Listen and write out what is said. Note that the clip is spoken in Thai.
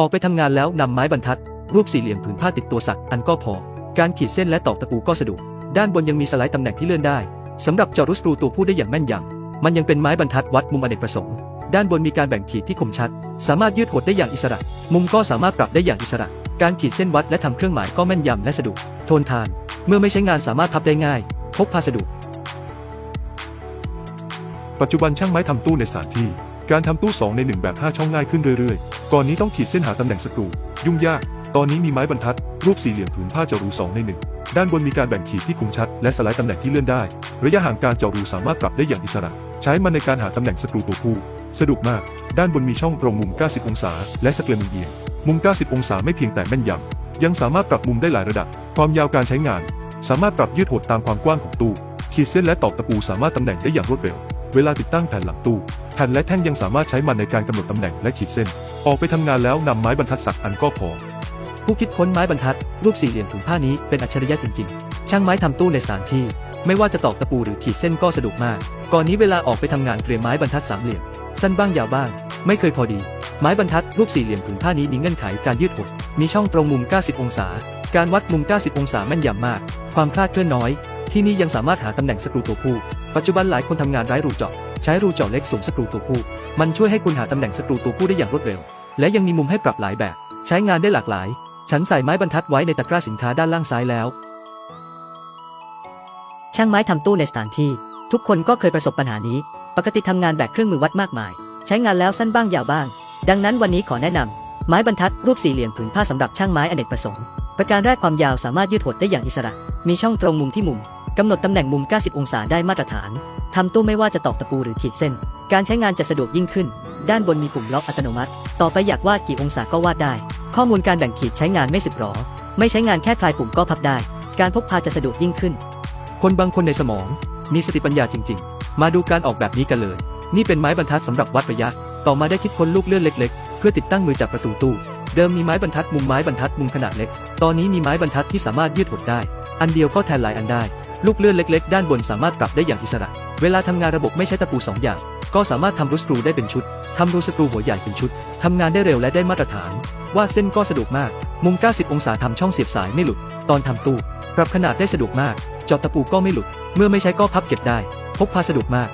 ออกไปทำงานแล้วนำไม้บรรทัด รูปสี่เหลี่ยมผืนผ้าติดตัวสักอันก็พอ การขีดเส้นและตอกตะปูก็สะดวกด้านบนยังมีสไลด์ตำแหน่งที่เลื่อนได้สำหรับเจาะรูสกรูตัวผู้ได้อย่างแม่นยำมันยังเป็นไม้บรรทัดวัดมุมอเนกประสงค์ ด้านบนมีการแบ่งขีดที่คมชัด สามารถยืดหดได้อย่างอิสระ มุมก็สามารถปรับได้อย่างอิสระ การขีดเส้นวัดและทำเครื่องหมายก็แม่นยำและสะดวกทนทาน เมื่อไม่ใช้งานสามารถพับได้ง่ายพกพาสะดวกปัจจุบันช่างไม้ทำตู้ในสถานที่ การทำตู้ 2 ใน 1 แบบ 5 ช่องง่ายขึ้นเรื่อยๆ ก่อนนี้ต้องขีดเส้นหาตำแหน่งสกรู ยุ่งยาก ตอนนี้มีไม้บรรทัด รูปสี่เหลี่ยมผืนผ้าเจาะรู 2 ใน 1 ด้านบนมีการแบ่งขีดที่คมชัด และสไลด์ตำแหน่งที่เลื่อนได้ ระยะห่างการเจาะรูสามารถปรับได้อย่างอิสระ ใช้มันในการหาตำแหน่งสกรูตัวผู้ สะดวกมาก ด้านบนมีช่องตรงมุม 90 องศา และสเกลมุมเอียง มุม 90 องศาไม่เพียงแต่แม่นยำ ยังสามารถปรับมุมได้หลายระดับ ความยาวการใช้งาน สามารถปรับยืดหดตามความกว้างของตู้ ขีดเส้นและตอกตะปูสามารถตำแหน่งได้อย่างรวดเร็ว เวลาติดตั้งแผ่นหลังตู้ แผ่นและแท่งยังสามารถใช้มันในการกำหนดตำแหน่งและขีดเส้น ออกไปทำงานแล้วนำไม้บรรทัดสักอันก็พอ ผู้คิดค้นไม้บรรทัด รูปสี่เหลี่ยมถุงผ้านี้เป็นอัจฉริยะจริง ๆ ช่างไม้ทำตู้ในสถานที่ ไม่ว่าจะตอกตะปูหรือขีดเส้นก็สะดวกมาก ก่อนนี้เวลาออกไปทำงานเตรียมไม้บรรทัดสามเหลี่ยม สั้นบ้างยาวบ้าง ไม่เคยพอดี ไม้บรรทัดรูปสี่เหลี่ยมถุงผ้านี้มีเงื่อนไขการยืดหด มีช่องตรงมุม 90 องศา การวัดมุม 90 องศาแม่นยำมาก ความคลาดเคลื่อนน้อย ที่นี่ยังสามารถหาตำแหน่งสกรูตัวผู้ ปัจจุบันหลายคนทำงานไร้รูเจาะ ใช้รูเจาะเล็กสูงสกรูตัวผู้ มันช่วยให้คุณหาตำแหน่งสกรูตัวผู้ได้อย่างรวดเร็ว และยังมีมุมให้ปรับหลายแบบ ใช้งานได้หลากหลาย ฉันใส่ไม้บรรทัดไว้ในตะกร้าสินค้าด้านล่างซ้ายแล้ว ช่างไม้ทำตู้ในสถานที่ ทุกคนก็เคยประสบปัญหานี้ ปกติทำงานแบกเครื่องมือวัดมากมาย ใช้งานแล้วสั้นบ้างยาวบ้าง ดังนั้นวันนี้ขอแนะนำไม้บรรทัดรูปสี่เหลี่ยมผืนผ้าสำหรับช่างไม้อเนกประสงค์ ประการแรกความยาวสามารถยืดหดได้อย่างอิสระ มีช่องตรงมุมที่มุมกำหนดตำแหน่งมุม 90 องศาได้มาตรฐาน ทำตู้ไม่ว่าจะตอกตะปูหรือขีดเส้น การใช้งานจะสะดวกยิ่งขึ้น ด้านบนมีปุ่มล็อกอัตโนมัติ ต่อไปอยากวาดกี่องศาก็วาดได้ ข้อมูลการแบ่งขีดใช้งานไม่สึกหรอ ไม่ใช้งานแค่คลายปุ่มก็พับได้ การพกพาจะสะดวกยิ่งขึ้น คนบางคนในสมอง มีสติปัญญาจริง ๆ มาดูการออกแบบนี้กันเลย นี่เป็นไม้บรรทัดสำหรับวัดระยะ ต่อมาได้คิดค้นลูกเลื่อนเล็ก ๆ เพื่อติดตั้งมือจับประตูตู้ เดิมมีไม้บรรทัดมุมไม้บรรทัดมุมขนาดเล็ก ตอนนี้มีไม้บรรทัดที่สามารถยืดหดได้ อันเดียวก็แทนหลายอันได้ ลูกเลื่อนเล็ก ๆ ด้านบนสามารถปรับได้อย่างอิสระ เวลาทำงานระบบไม่ใช้ตะปูสองอย่าง ก็สามารถทำรูสกรูได้เป็นชุด ทำรูสกรูหัวใหญ่เป็นชุด ทำงานได้เร็วและได้มาตรฐาน วาดเส้นก็สะดวกมาก มุม 90 องศาทำช่องเสียบสายไม่หลุด ตอนทำตู้ ปรับขนาดได้สะดวกมาก จอบตะปูก็ไม่หลุด เมื่อไม่ใช้ก็พับเก็บได้ พกพาสะดวกมาก